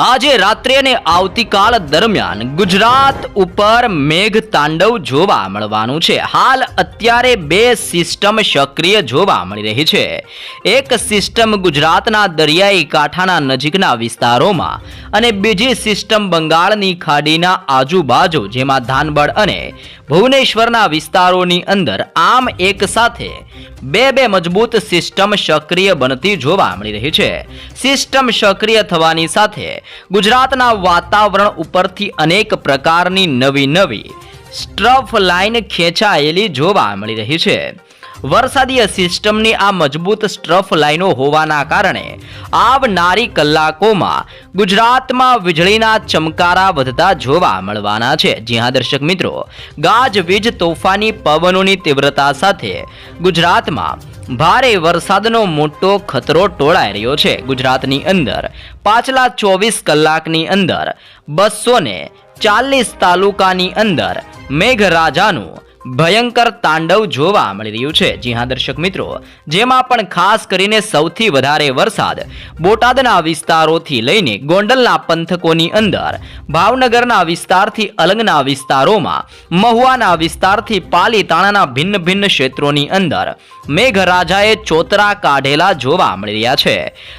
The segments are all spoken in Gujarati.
આજે રાત્રે અને આવતીકાલ દરમિયાન ગુજરાત ઉપર મેઘ તાંડવ જોવા મળવાનું છે. હાલ અત્યારે બે સિસ્ટમ સક્રિય જોવા મળી રહી છે. એક સિસ્ટમ ગુજરાતના દરિયાઈ કાંઠાના નજીકના વિસ્તારોમાં અને બીજી સિસ્ટમ બંગાળની ખાડીના આજુબાજુ જેમાં ધાનબડ અને ભુવનેશ્વરના વિસ્તારોની અંદર આમ એક સાથે બે બે મજબૂત સિસ્ટમ સક્રિય બનતી જોવા મળી રહી છે. સિસ્ટમ સક્રિય થવાની સાથે ગુજરાતના વાતાવરણ ઉપરથી અનેક પ્રકારની નવી નવી સ્ટ્રફ લાઇન ખેંચાયેલી જોવા મળી રહી છે. વરસાદીય સિસ્ટમની આ મજબૂત સ્ટ્રફ લાઇનો હોવાના કારણે આવનારી કલાકોમાં ગુજરાતમાં વીજળીના ચમકારા વધતા જોવા મળવાના છે. જી હા, દર્શક મિત્રો ગાજવીજ તોફાની પવનોની તીવ્રતા સાથે ગુજરાતમાં ભારે વરસાદનો મોટો ખતરો ટોળાઈ રહ્યો છે. ગુજરાતની અંદર પાછલા ચોવીસ કલાકની અંદર બસો ચાલીસ તાલુકાની અંદર મેઘરાજાનું ભયંકર તાંડવ જોવા મળી રહ્યું છે. જી હા, દર્શક મિત્રો, જેમાં પણ ખાસ કરીને સૌથી વધારે વરસાદ બોટાદના વિસ્તારોથી લઈને ગોંડલના પંથકોની અંદર, ભાવનગરના વિસ્તારથી અલંગના વિસ્તારોમાં, મહુવાના વિસ્તારથી પાલીતાણાના ભિન્ન ભિન્ન ક્ષેત્રોની અંદર મેઘરાજાએ ચોતરા કાઢેલા જોવા મળી રહ્યા છે.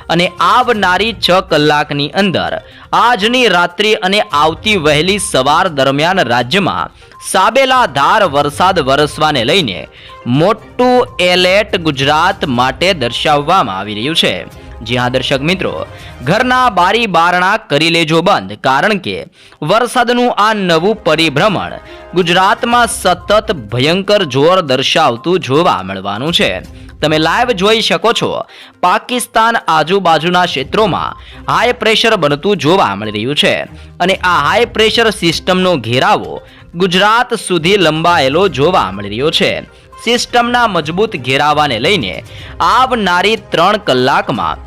અને આવનારી છ કલાકની અંદર, આજની રાત્રિ અને આવતી વહેલી સવાર દરમિયાન રાજ્યમાં સાબેલા ધાર વરસાદ વરસવાને લઈને મોટું એલર્ટ ગુજરાત માટે દર્શાવવામાં આવી રહ્યું છે. જ્યાં દર્શક મિત્રો, ઘરના બારી બારણા કરી લેજો બંધ, કારણ કે વરસાદનું આ નવું પરિભ્રમણ ગુજરાતમાં સતત ભયંકર જોર દર્શાવતું જોવા મળવાનું છે. તમે લાઈવ જોઈ શકો છો, પાકિસ્તાન આજુબાજુના ક્ષેત્રોમાં હાઈ પ્રેશર બનતું જોવા મળી રહ્યું છે. અને આ હાઈ પ્રેશર સિસ્ટમનો ઘેરાવો ગુજરાત સુધી લંબાયેલો જોવા મળી રહ્યો છે. સિસ્ટમના મજબૂત ઘેરાવાને લઈને આવનારી ત્રણ કલાકમાં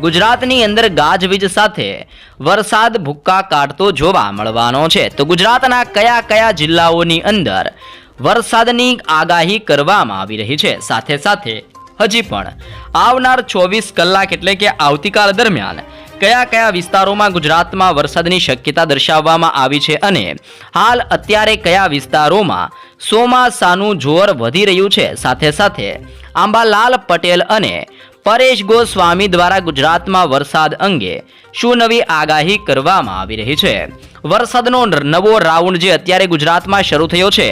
ગુજરાતની અંદર ગાજવીજ સાથે વરસાદ ભૂક્કા કાઢતો જોવા મળવાનો છે. તો ગુજરાતના કયા કયા જિલ્લાઓની અંદર વરસાદની આગાહી કરવામાં આવી રહી છે? સાથે સાથે હજી પણ આવનાર ચોવીસ કલાક એટલે કે આવતીકાલ દરમિયાન કયા કયા વિસ્તારોમાં ગુજરાતમાં વરસાદની શક્યતા દર્શાવવામાં આવી છે અને હાલ અત્યારે કયા વિસ્તારોમાં ચોમાસાનું જોર વધી રહ્યું છે? સાથે સાથે આંબાલાલ પટેલ અને પરેશ ગોસ્વામી દ્વારા ગુજરાતમાં વરસાદ અંગે શું નવી આગાહી કરવામાં આવી રહી છે? વરસાદનો નવો રાઉન્ડ જે અત્યારે ગુજરાતમાં શરૂ થયો છે,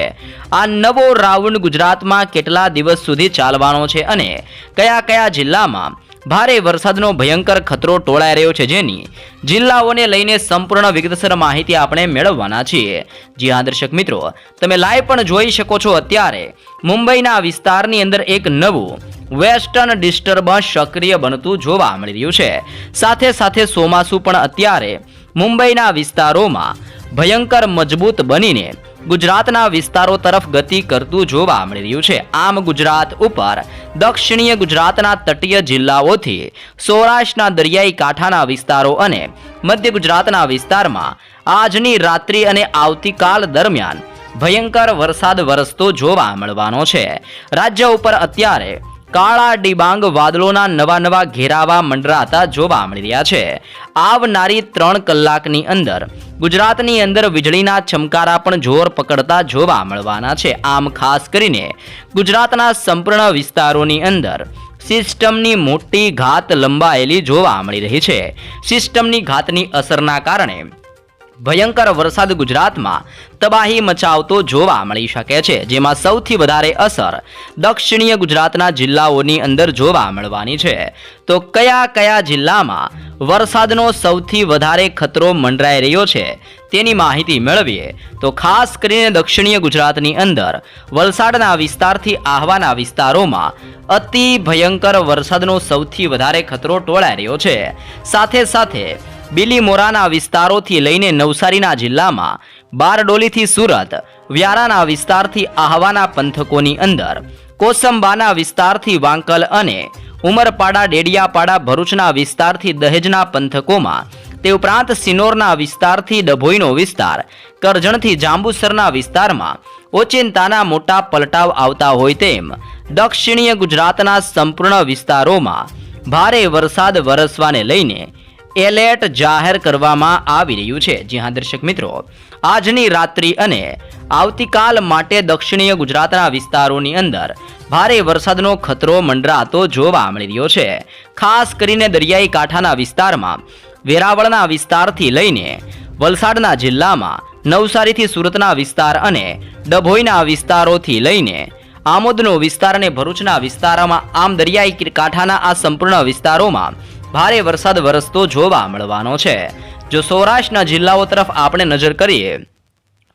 આ નવો રાઉન્ડ ગુજરાતમાં કેટલા દિવસ સુધી ચાલવાનો છે અને કયા કયા જિલ્લામાં ભારે વરસાદનો ભયંકર ખતરો ટોળાઈ રહ્યો છે જેની જિલ્લાઓને લઈને સંપૂર્ણ વિગતસર માહિતી આપણે મેળવવાના છીએ. જી હા, દર્શક મિત્રો, તમે લાઈવ પણ જોઈ શકો છો અત્યારે. મુંબઈના વિસ્તારની અંદર એક નવું વેસ્ટર્ન ડિસ્ટર્બન્સ સક્રિય બનતું જોવા મળી રહ્યું છે. સાથે સાથે ચોમાસું પણ અત્યારે મુંબઈના વિસ્તારોમાં ભયંકર મજબૂત બનીને ગુજરાતના વિસ્તારો તરફ ગતિ કરતું જોવા મળી રહ્યું છે. આમ ગુજરાત ઉપર દક્ષિણીય ગુજરાતના તટીય જિલ્લાઓથી સૌરાષ્ટ્રના દરિયાઈ કાંઠાના વિસ્તારો અને મધ્ય ગુજરાતના વિસ્તારમાં આજની રાત્રિ અને આવતીકાલ દરમિયાન ભયંકર વરસાદ વરસતો જોવા મળવાનો છે. રાજ્ય ઉપર અત્યારે કાળા ડિબાંગ વાદળોના નવા નવા ઘેરાવા મંડરાતા જોવા મળી રહ્યા છે. આવનારી ત્રણ કલાકની અંદર ગુજરાતની અંદર વીજળીના ચમકારા પણ જોર પકડતા જોવા મળવાના છે. આમ ખાસ કરીને ગુજરાતના સંપૂર્ણ વિસ્તારોની અંદર સિસ્ટમની મોટી ઘાત લંબાયેલી જોવા મળી રહી છે. સિસ્ટમની ઘાતની અસરના કારણે ભયંકર વરસાદ ગુજરાતમાં તબાહી મચાવતો જોવા મળી શકે છે, જેમાં સૌથી વધારે અસર દક્ષિણીય ગુજરાતના જિલ્લાઓની અંદર જોવા મળવાની છે. તો કયા કયા જિલ્લામાં વરસાદનો સૌથી વધારે ખતરો મંડરાઈ રહ્યો છે, તેની માહિતી મેળવીએ. તો ખાસ કરીને દક્ષિણીય ગુજરાતની અંદર વલસાડના વિસ્તારથી આહવાના વિસ્તારોમાં અતિ ભયંકર વરસાદનો સૌથી વધારે ખતરો ટોળાઈ રહ્યો છે. સાથે સાથે બિલીમોરાના વિસ્તારોથી લઈને નવસારીના જિલ્લામાં બારડોલીથી સુરત, વ્યારાના વિસ્તારથી આહવાના પંથકોની અંદર, કોસંબાના વિસ્તારથી વાંકલ અને ઉમરપાડા, ડેડિયાપાડા, ભરૂચના વિસ્તારથી દહેજના પંથકોમાં, તે ઉપરાંત સિનોરના વિસ્તારથી ડભોઈનો વિસ્તાર, કરજણથી જાંબુસરના વિસ્તારમાં ઓચિંતાના મોટા પલટાવ આવતા હોય તેમ દક્ષિણીય ગુજરાતના સંપૂર્ણ વિસ્તારોમાં ભારે વરસાદ વરસવાને લઈને એલર્ટ જાહેર કરવામાં આવી રહ્યું છે. જી હા, દર્શક મિત્રો, આજની રાત્રિ અને આવતીકાલ માટે દક્ષિણીય ગુજરાતના વિસ્તારોની અંદર ભારે વરસાદનો ખતરો મંડરાતો જોવા મળી રહ્યો છે. ખાસ કરીને દરિયાઈ કાંઠાના વિસ્તારમાં, વેરાવળના વિસ્તારથી લઈને વલસાડના જિલ્લામાં, નવસારીથી સુરતના વિસ્તાર અને ડભોઈના વિસ્તારોથી લઈને આમોદનો વિસ્તાર અને ભરૂચના વિસ્તારોમાં, આમ દરિયાઈ કાંઠાના આ સંપૂર્ણ વિસ્તારોમાં ભારે વરસાદ વરસતો જોવા મળવાનો છે. જો સૌરાષ્ટ્રના જિલ્લાઓ તરફ આપણે નજર કરીએ,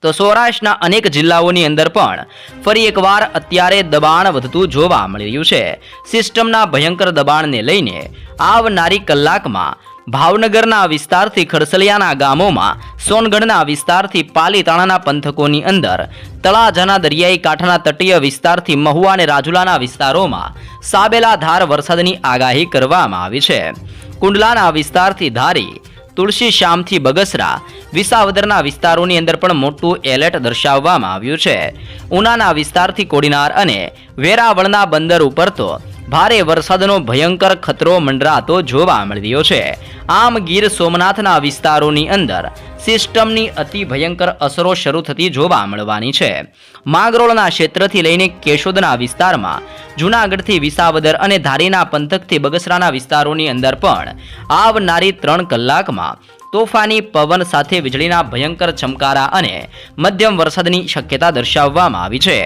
તો સૌરાષ્ટ્રના અનેક જિલ્લાઓની અંદર પણ ફરી એકવાર અત્યારે દબાણ વધતું જોવા મળી રહ્યું છે. સિસ્ટમના ભયંકર દબાણને લઈને આવનારી કલાકમાં ભાવનગરના વિસ્તારથી ખડસલિયાના ગામોમાં, સોનગઢના વિસ્તારથી પાલીતાણાના પંથકોની અંદર, તળાજાના દરિયાઈ કાંઠાના તટીય વિસ્તારથી મહુવા અને રાજુલાના વિસ્તારોમાં સાબેલા ધાર વરસાદની આગાહી કરવામાં આવી છે. કુંડલાના વિસ્તારથી ધારી, તુલસી શ્યામથી બગસરા, વિસાવદરના વિસ્તારોની અંદર પણ મોટું એલર્ટ દર્શાવવામાં આવ્યું છે. ઉનાના વિસ્તારથી કોડીનાર અને વેરાવળના બંદર ઉપર તો ભારે વરસાદનો ભયંકર ખતરો મંડરાતો જોવા મળ્યો છે. આમ ગીર સોમનાથના વિસ્તારોની અંદર સિસ્ટમની અતિ ભયંકર અસરો શરૂ થતી જોવા મળવાની છે. માંગરોળના ક્ષેત્રથી લઈને કેશોદના વિસ્તારમાં, જૂનાગઢથી વિસાવદર અને ધારીના પંથકથી બગસરાના વિસ્તારોની અંદર પણ આવનારી ત્રણ કલાકમાં તોફાની પવન સાથે વીજળીના ભયંકર ચમકારા અને મધ્યમ વરસાદની શક્યતા દર્શાવવામાં આવી છે.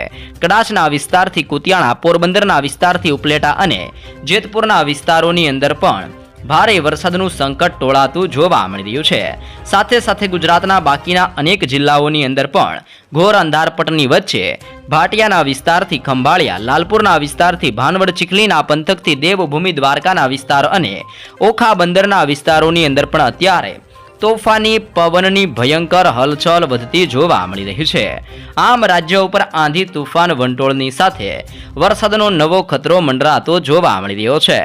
કડાચના વિસ્તારથી કુતિયાણા, પોરબંદરના વિસ્તારથી ઉપલેટા અને જેતપુરના વિસ્તારોની અંદર પણ ભારે વરસાદનું સંકટ ટોળાતું જોવા મળી રહ્યું છે. સાથે સાથે ગુજરાતના બાકીના અનેક જિલ્લાઓની અંદર પણ ઘોર અંધારપટની વચ્ચે ભાટિયાના વિસ્તારથી ખંભાળિયા, લાલપુરના વિસ્તારથી ભાનવડ, ચીખલીના પંથકથી દેવભૂમિ દ્વારકાના વિસ્તાર અને ઓખા બંદરના વિસ્તારોની અંદર પણ અત્યારે તોફાની પવનની ભયંકર હલચલ વધતી જોવા મળી રહી છે. આમ રાજ્ય ઉપર આંધી તુફાન વંટોળની સાથે વરસાદનો નવો ખતરો મંડરાતો જોવા મળી રહ્યો છે.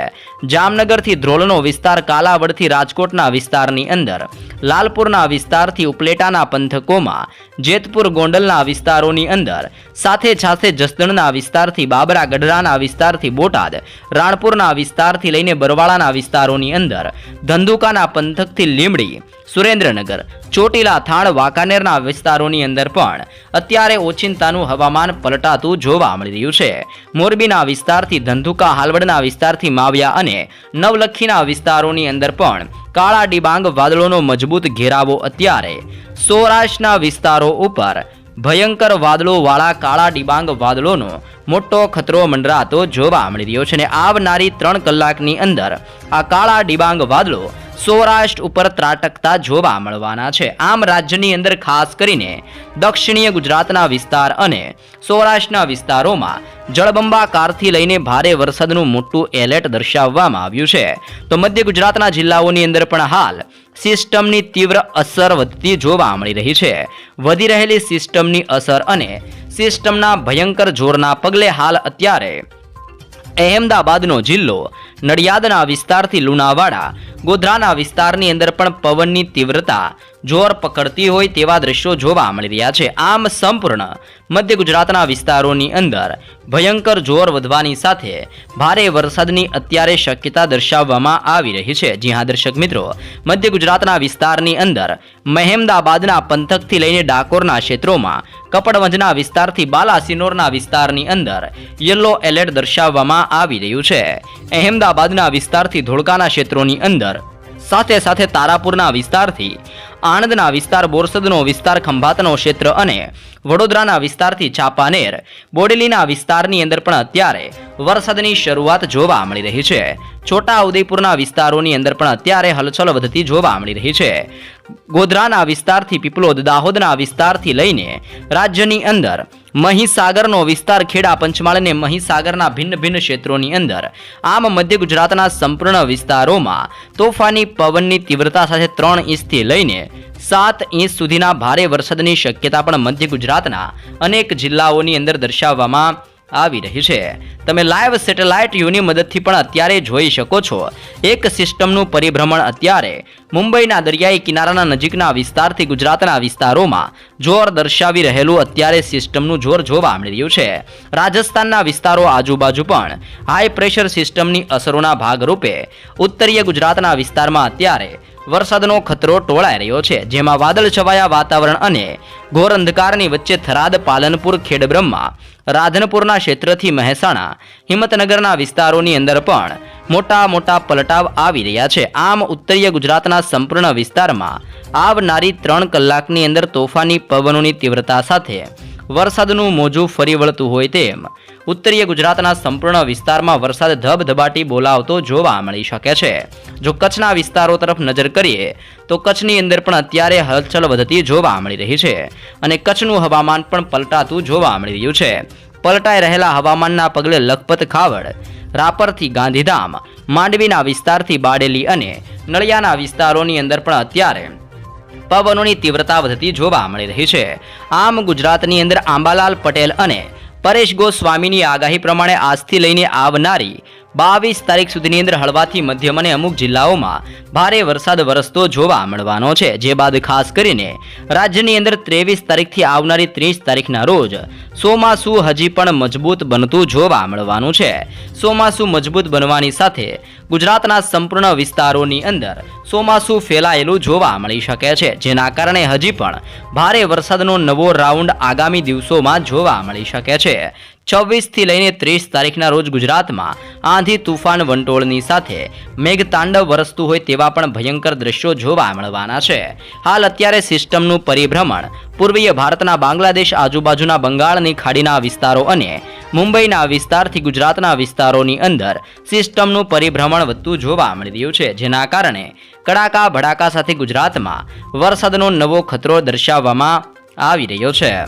જામનગરથી ધ્રોલનો વિસ્તાર કાલાવડથી રાજકોટના વિસ્તારની અંદર, લાલપુરના વિસ્તારથી ઉપલેટાના પંથકોમાં, જેતપુર ગોંડલના વિસ્તારોની અંદર, સાથે સાથે જસદણના વિસ્તારથી બાબરા ગઢડાના વિસ્તારથી બોટાદ, રાણપુરના વિસ્તારથી લઈને બરવાળાના વિસ્તારોની અંદર, ધંધુકાના પંથકથી લીમડી સુરેન્દ્રનગર. ચોટીલા થાણ વાંકાનેરના વિસ્તારોની અંદર પણ અત્યારે ઓચિંતાનું હવામાન પલટાતું જોવા મળી રહ્યું છે. મોરબીના વિસ્તારથી ધંધુકા હાલવડના વિસ્તારથી માવ્યા અને નવલખીના વિસ્તારોની અંદર પણ કાળા ડિબાંગ વાદળોનો મજબૂત ઘેરાવો અત્યારે. સૌરાષ્ટ્રના વિસ્તારો ઉપર ભયંકર વાદળોવાળા કાળા ડિબાંગ વાદળોનો મોટો ખતરો મંડરાતો જોવા મળી રહ્યો છે અને આવનારી ત્રણ કલાકની અંદર આ કાળા ડિબાંગ વાદળો સૌરાષ્ટ્ર ઉપર ત્રાટકતા જોવા મળવાના છે. આમ રાજ્યની અંદર ખાસ કરીને દક્ષિણીય ગુજરાતના વિસ્તાર અને સૌરાષ્ટ્રના વિસ્તારોમાં જળબંબાકારથી લઈને ભારે વરસાદનું મોટું એલર્ટ દર્શાવવામાં આવ્યું છે. તો મધ્ય ગુજરાતના જિલ્લાઓની અંદર પણ હાલ સિસ્ટમની તીવ્ર અસર વધતી જોવા મળી રહી છે. વધી રહેલી સિસ્ટમની અસર અને સિસ્ટમના ભયંકર જોરના પગલે હાલ અત્યારે અહેમદાબાદનો જિલ્લો નડિયાદના વિસ્તારથી લુણાવાડા, ગોધરાના વિસ્તારની અંદર પણ પવનની તીવ્રતા જોર પકડતી હોય તેવા દ્રશ્યો જોવા મળી રહ્યા છે. આમ સંપૂર્ણ મધ્ય ગુજરાતના વિસ્તારોની અંદર ભયંકર જોર વધવાની સાથે ભારે વરસાદની અત્યારે શક્યતા દર્શાવવામાં આવી રહી છે. જી દર્શક મિત્રો, મધ્ય ગુજરાતના વિસ્તારની અંદર મહેમદાબાદના પંથકથી લઈને ડાકોરના ક્ષેત્રોમાં કપડવંજના વિસ્તારથી બાલાસિનોરના વિસ્તારની અંદર યલો એલર્ટ દર્શાવવામાં આવી રહ્યું છે. અહેમદાબાદના વિસ્તારથી ધોળકાના ક્ષેત્રોની અંદર. સાથે સાથે તારાપુરના વિસ્તારથી આણંદના વિસ્તાર બોરસદનો વિસ્તાર, ખંભાતનો ક્ષેત્ર અને વડોદરાના વિસ્તારથી ચાંપાનેર બોડેલીના વિસ્તારની અંદર પણ અત્યારે વરસાદની શરૂઆત જોવા મળી રહી છે. છોટા ઉદયપુરના વિસ્તારોની અંદર પણ અત્યારે હલચલ વધતી જોવા મળી રહી છે. ગોધરાના વિસ્તારથી પીપલોદ, દાહોદના વિસ્તારથી લઈને રાજ્યની અંદર મહીસાગરનો વિસ્તાર ખેડા પંચમહાલ અને મહીસાગરના ભિન્ન ભિન્ન ક્ષેત્રોની અંદર. આમ મધ્ય ગુજરાતના સંપૂર્ણ વિસ્તારોમાં તોફાની પવનની તીવ્રતા સાથે ત્રણ ઇંચથી લઈને સાત ઇંચ સુધીના ભારે વરસાદની શક્યતા પણ મધ્ય ગુજરાતના અનેક જિલ્લાઓની અંદર દર્શાવવામાં આવી રહી છે. તમે લાઈવ સેટેલાઇટ યુની મદદથી પણ અત્યારે જોઈ શકો છો. એક સિસ્ટમનું પરિભ્રમણ અત્યારે મુંબઈના દરિયાઈ કિનારાના નજીકના વિસ્તારથી ગુજરાતના વિસ્તારોમાં જોર દર્શાવી રહેલું અત્યારે સિસ્ટમનું જોર જોવા મળી રહ્યું છે. રાજસ્થાનના વિસ્તારો આજુબાજુ પણ હાઈ પ્રેશર સિસ્ટમની અસરોના ભાગરૂપે ઉત્તરીય ગુજરાતના વિસ્તારમાં અત્યારે વરસાદનો ખતરો ટોળાઈ રહ્યો છે. જેમાં વાદળ છવાયા વાતાવરણ અને ઘોર અંધકારની વચ્ચે થરાદ, પાલનપુર, ખેડબ્રહ્મા, રાધનપુરના ક્ષેત્રથી મહેસાણા, હિંમતનગરના વિસ્તારોની અંદર પણ મોટા મોટા પલટાવ આવી રહ્યા છે. આમ ઉત્તરીય ગુજરાતના સંપૂર્ણ વિસ્તારમાં આવનારી ત્રણ કલાકની અંદર તોફાની પવનોની તીવ્રતા સાથે વરસાદનું મોજું ફરી વળતું હોય તેમ. ઉત્તરીય ગુજરાતના સંપૂર્ણ વિસ્તારમાં વરસાદ ધબધબાટી બોલાવતો જોવા મળી શકે છે. જો કચ્છના વિસ્તારો તરફ નજર કરીએ, તો કચ્છની અંદર પણ અત્યારે હલચલ વધતી જોવા મળી રહી છે અને કચ્છનું હવામાન પણ પલટાતું જોવા મળી રહ્યું છે. પલટાઈ રહેલા હવામાનના પગલે લખપત ખાવડ, રાપરથી ગાંધીધામ, માંડવીના વિસ્તારથી બાડેલી અને નળિયાના વિસ્તારોની અંદર પણ અત્યારે પવનોની તીવ્રતા વધતી જોવા મળી રહી છે. આમ ગુજરાતની અંદર આંબાલાલ પટેલ અને પરેશ ગોસ્વામીની આગાહી પ્રમાણે આજથી લઈને આવનારી બાવીસ તારીખ સુધીની અંદર હળવાથી મધ્યમ અને અમુક જિલ્લાઓમાં ભારે વરસાદ વરસતો જોવા મળવાનો છે. જે બાદ ખાસ કરીને રાજ્યની અંદર ત્રેવીસ તારીખથી આવનારી ત્રીસ તારીખના રોજ ચોમાસું હજી પણ મજબૂત બનતું જોવા મળવાનું છે. ચોમાસું મજબૂત બનવાની સાથે ગુજરાતના સંપૂર્ણ વિસ્તારોની અંદર ચોમાસું ફેલાયેલું જોવા મળી શકે છે. જેના કારણે હજી પણ ભારે વરસાદનો નવો રાઉન્ડ આગામી દિવસોમાં જોવા મળી શકે છે. છવ્વીસથી લઈને ત્રીસ તારીખના રોજ ગુજરાતમાં આંધી તુફાન વંટોળની સાથે મેઘતાંડવ વરસતું હોય તેવા પણ ભયંકર દ્રશ્યો જોવા મળવાના છે. હાલ અત્યારે સિસ્ટમનું પરિભ્રમણ પૂર્વીય ભારતના બાંગ્લાદેશ આજુબાજુના બંગાળની ખાડીના વિસ્તારો અને મુંબઈના વિસ્તારથી ગુજરાતના વિસ્તારોની અંદર સિસ્ટમનું પરિભ્રમણ વધતું જોવા મળી રહ્યું છે, જેના કારણે કડાકા ભડાકા સાથે ગુજરાતમાં વરસાદનો નવો ખતરો દર્શાવવામાં આવી રહ્યો છે.